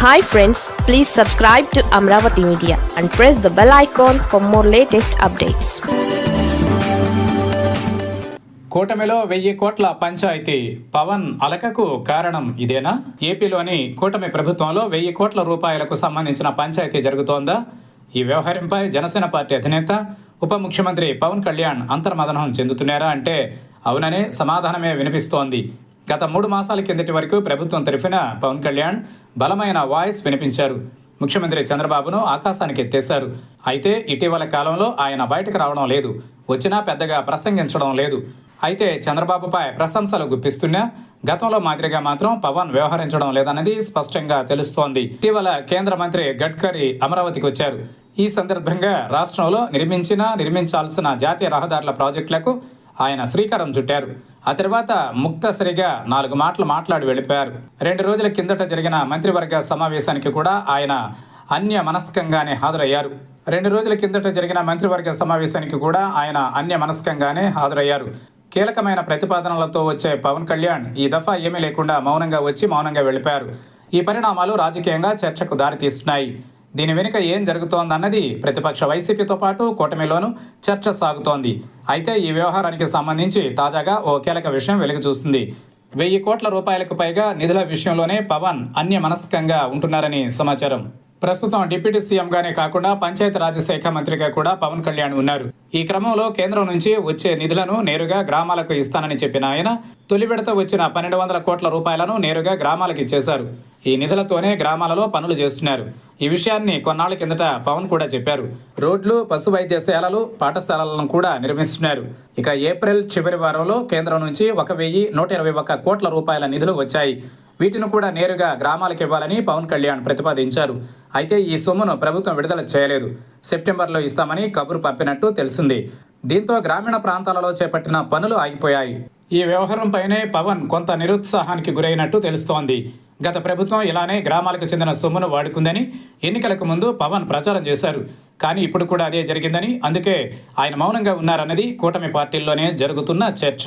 Hi friends please subscribe to Amaravati media and press the bell icon for more latest updates కూటమిలో వెయ్యి కోట్ల పంచాయతీ పవన్ అలకకు కారణం ఇదేనా? ఏపీలోని కూటమి ప్రభుత్వంలో వెయ్యి కోట్ల రూపాయలకు సంబంధించిన పంచాయతీ జరుగుతోందా? ఈ వ్యవహారంపై జనసేన పార్టీ అధినేత ఉప ముఖ్యమంత్రి పవన్ కళ్యాణ్ అంతర్మదనం చెందుతున్నారా అంటే అవుననే సమాధానమే వినిపిస్తోంది. గత మూడు మాసాల కిందటి వరకు ప్రభుత్వం తరఫున పవన్ కళ్యాణ్ బలమైన వాయిస్ వినిపించారు. ముఖ్యమంత్రి చంద్రబాబును ఆకాశానికి ఎత్తేశారు. అయితే ఇటీవల కాలంలో ఆయన బయటకు రావడం లేదు. వచ్చినా పెద్దగా ప్రసంగించడం లేదు. అయితే చంద్రబాబుపై ప్రశంసలు గుప్పిస్తున్నా గతంలో మాదిరిగా మాత్రం పవన్ వ్యవహరించడం లేదన్నది స్పష్టంగా తెలుస్తోంది. ఇటీవల కేంద్ర మంత్రి గడ్కరీ అమరావతికి వచ్చారు. ఈ సందర్భంగా రాష్ట్రంలో నిర్మించిన నిర్మించాల్సిన జాతీయ రహదారుల ప్రాజెక్టులకు ఆయన శ్రీకారం చుట్టారు. ఆ తర్వాత ముక్తసరిగా నాలుగు మాటలు మాట్లాడి వెళ్ళిపోయారు. రెండు రోజుల కిందట జరిగిన మంత్రివర్గ సమావేశానికి కూడా ఆయన అన్య మనస్కంగానే హాజరయ్యారు. రెండు రోజుల కిందట జరిగిన మంత్రివర్గ సమావేశానికి కూడా ఆయన అన్య మనస్కంగానే హాజరయ్యారు. కీలకమైన ప్రతిపాదనలతో వచ్చే పవన్ కళ్యాణ్ ఈ దఫా ఏమీ లేకుండా మౌనంగా వచ్చి మౌనంగా వెళ్ళిపోయారు. ఈ పరిణామాలు రాజకీయంగా చర్చకు దారితీస్తున్నాయి. దీని వెనుక ఏం జరుగుతోందన్నది ప్రతిపక్ష వైసీపీతో పాటు కూటమిలోనూ చర్చ సాగుతోంది. అయితే ఈ వ్యవహారానికి సంబంధించి తాజాగా ఓ కీలక విషయం వెలుగు చూస్తుంది వెయ్యి కోట్ల రూపాయలకు పైగా నిధుల విషయంలోనే పవన్ అన్య మనస్కంగా ఉంటున్నారని సమాచారం. ప్రస్తుతం డిప్యూటీ సీఎంగానే కాకుండా పంచాయతీరాజ్ శాఖ మంత్రిగా కూడా పవన్ కళ్యాణ్ ఉన్నారు. ఈ క్రమంలో కేంద్రం నుంచి వచ్చే నిధులను నేరుగా గ్రామాలకు ఇస్తానని చెప్పిన ఆయన తొలి విడత వచ్చిన పన్నెండు వందల కోట్ల రూపాయలను నేరుగా గ్రామాలకు ఇచ్చేశారు. ఈ నిధులతోనే గ్రామాలలో పనులు చేస్తున్నారు. ఈ విషయాన్ని కొన్నాళ్ళ కిందట పవన్ కూడా చెప్పారు. రోడ్లు పశు వైద్యశాలలు పాఠశాలలను కూడా నిర్మిస్తున్నారు. ఇక ఏప్రిల్ చివరి వారంలో కేంద్రం నుంచి ఒక వెయ్యి నూట ఇరవై ఒక్క కోట్ల రూపాయల నిధులు వచ్చాయి. వీటిని కూడా నేరుగా గ్రామాలకు ఇవ్వాలని పవన్ కళ్యాణ్ ప్రతిపాదించారు. అయితే ఈ సొమ్మును ప్రభుత్వం విడుదల చేయలేదు. సెప్టెంబర్లో ఇస్తామని కబురు పంపినట్టు తెలిసింది. దీంతో గ్రామీణ ప్రాంతాలలో చేపట్టిన పనులు ఆగిపోయాయి. ఈ వ్యవహారంపైనే పవన్ కొంత నిరుత్సాహానికి గురైనట్టు తెలుస్తోంది. గత ప్రభుత్వం ఇలానే గ్రామాలకు చెందిన సొమ్మును వాడుకుందని ఎన్నికలకు ముందు పవన్ ప్రచారం చేశారు. కానీ ఇప్పుడు కూడా అదే జరిగిందని అందుకే ఆయన మౌనంగా ఉన్నారన్నది కూటమి పార్టీల్లోనే జరుగుతున్న చర్చ.